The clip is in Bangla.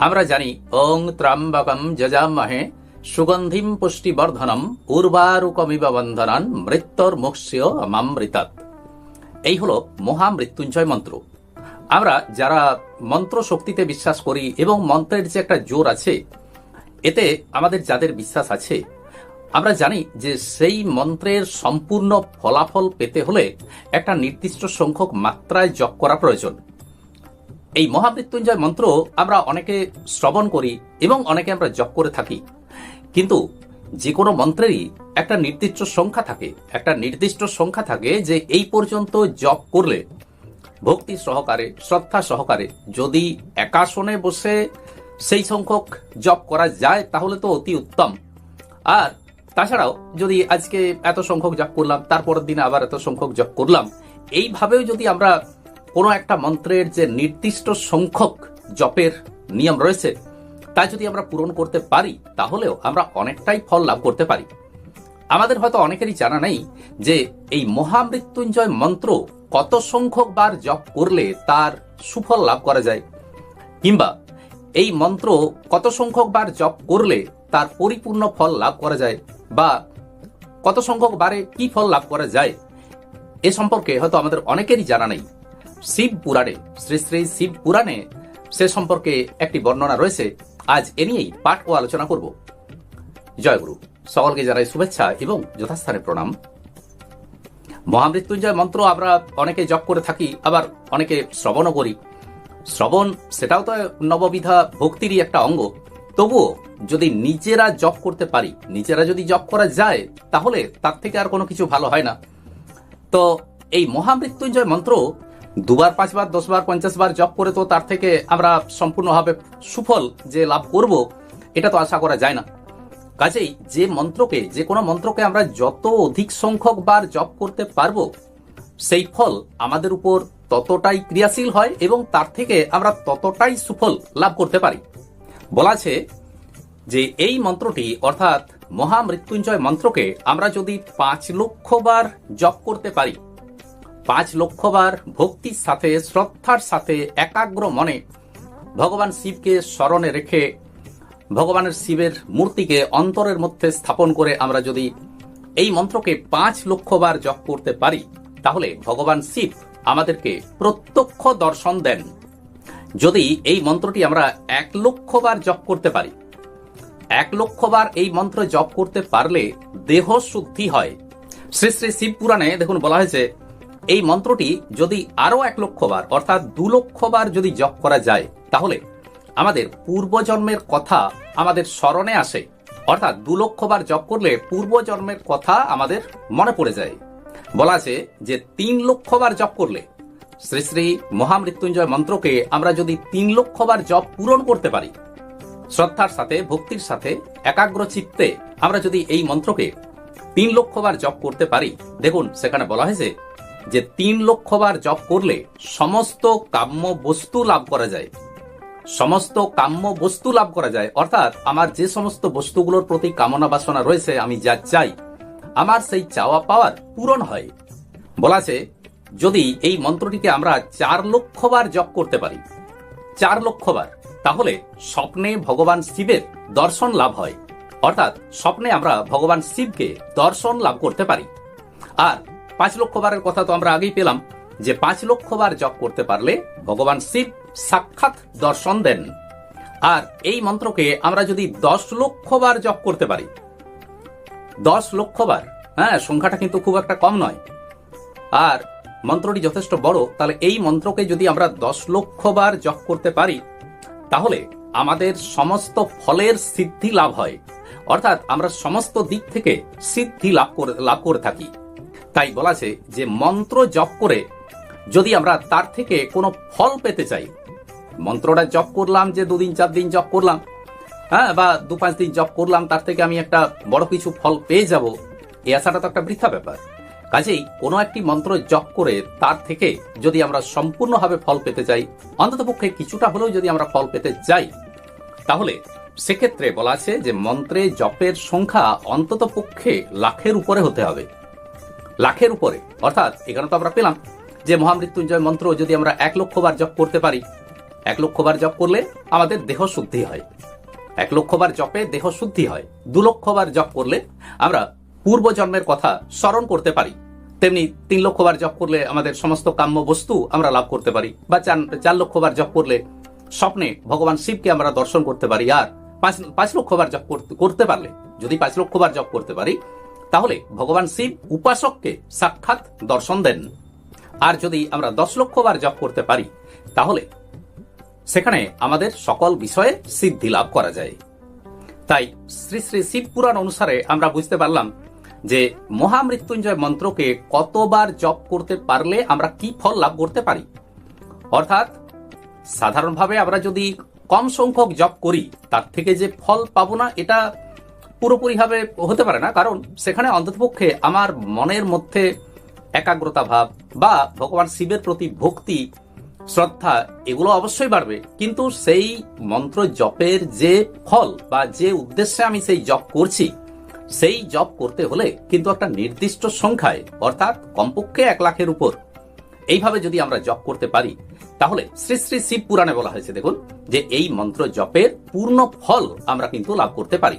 আমরা জানি, ওং ত্রাম্বকম যজামহে সুগন্ধিম পুষ্টি পুষ্টিবর্ধনম উর্বারুকমিব বন্ধনান মৃত্যুর মুক্ষ্য মামৃতাৎ। এই হলো মহামৃত্যুঞ্জয় মন্ত্র। আমরা যারা মন্ত্র শক্তিতে বিশ্বাস করি এবং মন্ত্রের যে একটা জোর আছে, এতে আমাদের যাদের বিশ্বাস আছে, আমরা জানি যে সেই মন্ত্রের সম্পূর্ণ ফলাফল পেতে হলে একটা নির্দিষ্ট সংখ্যক মাত্রায় জপ করা প্রয়োজন। এই মহামৃত্যুঞ্জয় মন্ত্র আমরা অনেকে শ্রবণ করি এবং অনেকে আমরা জপ করে থাকি। কিন্তু যে কোনো মন্ত্রেরই একটা নির্দিষ্ট সংখ্যা থাকে, একটা নির্দিষ্ট সংখ্যা থাকে যে এই পর্যন্ত জপ করলে ভক্তি সহকারে, শ্রদ্ধা সহকারে যদি একাশনে বসে সেই সংখ্যক জপ করা যায়, তাহলে তো অতি উত্তম। আর তাছাড়াও যদি আজকে এত সংখ্যক জপ করলাম, তারপরের দিনে আবার এত সংখ্যক জপ করলাম, এইভাবেও যদি আমরা কোনো একটা মন্ত্রের যে নির্দিষ্ট সংখ্যক জপের নিয়ম রয়েছে, তা যদি আমরা পূরণ করতে পারি, তাহলেও আমরা অনেকটাই ফল লাভ করতে পারি। আমাদের হয়তো অনেকেরই জানা নেই যে এই মহামৃত্যুঞ্জয় মন্ত্র কত সংখ্যক বার জপ করলে তার সুফল লাভ করা যায়, কিংবা এই মন্ত্র কত সংখ্যক বার জপ করলে তার পরিপূর্ণ ফল লাভ করা যায়, বা কত সংখ্যক বারে কি ফল লাভ করা যায়, এ সম্পর্কে হয়তো আমাদের অনেকেরই জানা নেই। শিব পুরাণে, শ্রী শ্রী শিব পুরাণে সে সম্পর্কে একটি বর্ণনা রয়েছে। আজ এ নিয়েই পাঠ ও আলোচনা করব। জয়গুরু সকলকে জানাই শুভেচ্ছা এবং যথাস্থানে প্রণাম। মহামৃত্যুঞ্জয় মন্ত্র আমরা অনেকে জপ করে থাকি, আবার অনেকে শ্রবণও করি। শ্রবণ সেটাও তো নববিধা ভক্তিরই একটা অঙ্গ। তবুও যদি নিজেরা জপ করতে পারি, নিজেরা যদি জপ করা যায়, তাহলে তার থেকে আর কোনো কিছু ভালো হয় না। তো এই মহামৃত্যুঞ্জয় মন্ত্র দুবার, পাঁচবার, দশবার পঞ্চাশ বার জপ করে তো তার থেকে আমরা সম্পূর্ণভাবে সুফল যে লাভ করব, এটা তো আশা করা যায় না। কাজেই যে মন্ত্রকে, যে কোনো মন্ত্রকে আমরা যত অধিক সংখ্যক বার জপ করতে পারব, সেই ফল আমাদের উপর ততটাই ক্রিয়াশীল হয় এবং তার থেকে আমরা ততটাই সুফল লাভ করতে পারি। বলা আছে যে এই মন্ত্রটি অর্থাৎ মহামৃত্যুঞ্জয় মন্ত্রকে আমরা যদি পাঁচ লক্ষ বার জপ করতে পারি পাঁচ লক্ষ বার ভক্তির সাথে, শ্রদ্ধার সাথে একাগ্র মনে ভগবান শিবকে স্মরণে রেখে ভগবানের শিবের মূর্তিকে অন্তরের মধ্যে স্থাপন করে আমরা যদি এই মন্ত্রকে পাঁচ লক্ষ বার জপ করতে পারি, তাহলে ভগবান শিব আমাদেরকে প্রত্যক্ষ দর্শন দেন। যদি এই মন্ত্রটি আমরা এক লক্ষ বার জপ করতে পারি, এক লক্ষ বার এই মন্ত্র জপ করতে পারলে দেহ শুদ্ধি হয়। শ্রী শ্রী শিব পুরাণে দেখুন বলা হয়েছে এই মন্ত্রটি যদি আরও এক লক্ষ বার অর্থাৎ দু লক্ষ বার যদি জপ করা যায়, তাহলে আমাদের পূর্বজন্মের কথা আমাদের স্মরণে আসে। অর্থাৎ দু লক্ষ বার জপ করলে পূর্বজন্মের কথা আমাদের মনে পড়ে যায়। বলা আছে যে তিন লক্ষ বার জপ করলে শ্রী শ্রী মহামৃত্যুঞ্জয় মন্ত্রকে আমরা যদি তিন লক্ষ বার জপ পূরণ করতে পারি, শ্রদ্ধার সাথে, ভক্তির সাথে, একাগ্র চিত্তে আমরা যদি এই মন্ত্রকে তিন লক্ষ বার জপ করতে পারি, দেখুন সেখানে বলা হয়েছে যে তিন লক্ষ বার জপ করলে সমস্ত কাম্য বস্তু লাভ করা যায়। সমস্ত কাম্য বস্তু লাভ করা যায়। অর্থাৎ আমার যে সমস্ত বস্তুগুলোর প্রতি কামনা বাসনা রয়েছে, আমি যা চাই, আমার সেই চাওয়া পাওয়ার পূরণ হয়। বলা আছে, যদি এই মন্ত্রটিকে আমরা চার লক্ষ বার জপ করতে পারি, চার লক্ষ বার তাহলে স্বপ্নে ভগবান শিবের দর্শন লাভ হয়। অর্থাৎ স্বপ্নে আমরা ভগবান শিবকে দর্শন লাভ করতে পারি। আর পাঁচ লক্ষ বারের কথা তো আমরা আগেই পেলাম, যে পাঁচ লক্ষ বার জপ করতে পারলে ভগবান শিব সাক্ষাৎ দর্শন দেন। আর এই মন্ত্রকে আমরা যদি দশ লক্ষ বার জপ করতে পারি, দশ লক্ষ বার হ্যাঁ সংখ্যাটা কিন্তু খুব একটা কম নয়। আর মন্ত্রটি যথেষ্ট বড়, তাহলে এই মন্ত্রকে যদি আমরা দশ লক্ষ বার জপ করতে পারি, তাহলে আমাদের সমস্ত ফলের সিদ্ধি লাভ হয়। অর্থাৎ আমরা সমস্ত দিক থেকে সিদ্ধি লাভ করে লাভ করে থাকি। তাই বলা আছে যে মন্ত্র জপ করে যদি আমরা তার থেকে কোনো ফল পেতে চাই, মন্ত্রটা জপ করলাম যে দুদিন, চার দিন জপ করলাম হ্যাঁ বা দু পাঁচ দিন জপ করলাম, তার থেকে আমি একটা বড় কিছু ফল পেয়ে যাব এই আশাটা তো একটা বৃথা ব্যাপার। কাজেই কোনো একটি মন্ত্র জপ করে তার থেকে যদি আমরা সম্পূর্ণভাবে ফল পেতে চাই, অন্ততপক্ষে কিছুটা হলেও যদি আমরা ফল পেতে চাই, তাহলে সেক্ষেত্রে বলা আছে যে মন্ত্রে জপের সংখ্যা অন্তত পক্ষে লাখের উপরে হতে হবে। লাখের উপরে। অর্থাৎ এখানে তো আমরা পেলাম যে মহামৃত্যুঞ্জয় মন্ত্র যদি আমরা এক লক্ষ বার জপ করতে পারি, এক লক্ষবার জপ করলে আমাদের দেহ শুদ্ধি হয়। এক লক্ষবার জপে দেহ শুদ্ধি হয়। দু লক্ষবার জপ করলে আমরা পূর্বজন্মের কথা স্মরণ করতে পারি। তেমনি তিন লক্ষবার জপ করলে আমাদের সমস্ত কাম্য বস্তু আমরা লাভ করতে পারি। বা চার চার লক্ষবার জপ করলে স্বপ্নে ভগবান শিবকে আমরা দর্শন করতে পারি। আর পাঁচ পাঁচ লক্ষবার জপ করতে- করতে পারলে, যদি পাঁচ লক্ষবার জপ করতে পারি তাহলে ভগবান শিব উপাসককে সাক্ষাৎ দর্শন দেন। আর যদি আমরা দশ লক্ষবার জপ করতে পারি, তাহলে সেখানে আমাদের সকল বিষয়ে সিদ্ধি লাভ করা যায়। তাই শ্রী শ্রী শিব পুরাণ অনুসারে আমরা বুঝতে পারলাম যে মহামৃত্যুঞ্জয় মন্ত্রকে কতবার জপ করতে পারলে আমরা কি ফল লাভ করতে পারি। অর্থাৎ সাধারণভাবে আমরা যদি কম সংখ্যক জপ করি, তার থেকে যে ফল পাবো না, এটা পুরোপুরিভাবে হতে পারে না, কারণ সেখানে অন্ততপক্ষে আমার মনের মধ্যে একাগ্রতা ভাব বা ভগবান শিবের প্রতি ভক্তি, শ্রদ্ধা, এগুলো অবশ্যই বাড়বে। কিন্তু সেই মন্ত্র জপের যে ফল বা যে উদ্দেশ্যে আমি সেই জপ করছি, সেই জপ করতে হলে কিন্তু একটা নির্দিষ্ট সংখ্যায়, অর্থাৎ কমপক্ষে এক লাখের উপর, এইভাবে যদি আমরা জপ করতে পারি, তাহলে শ্রী শ্রী শিব পুরাণে বলা হয়েছে, দেখুন, যে এই মন্ত্র জপের পূর্ণ ফল আমরা কিন্তু লাভ করতে পারি।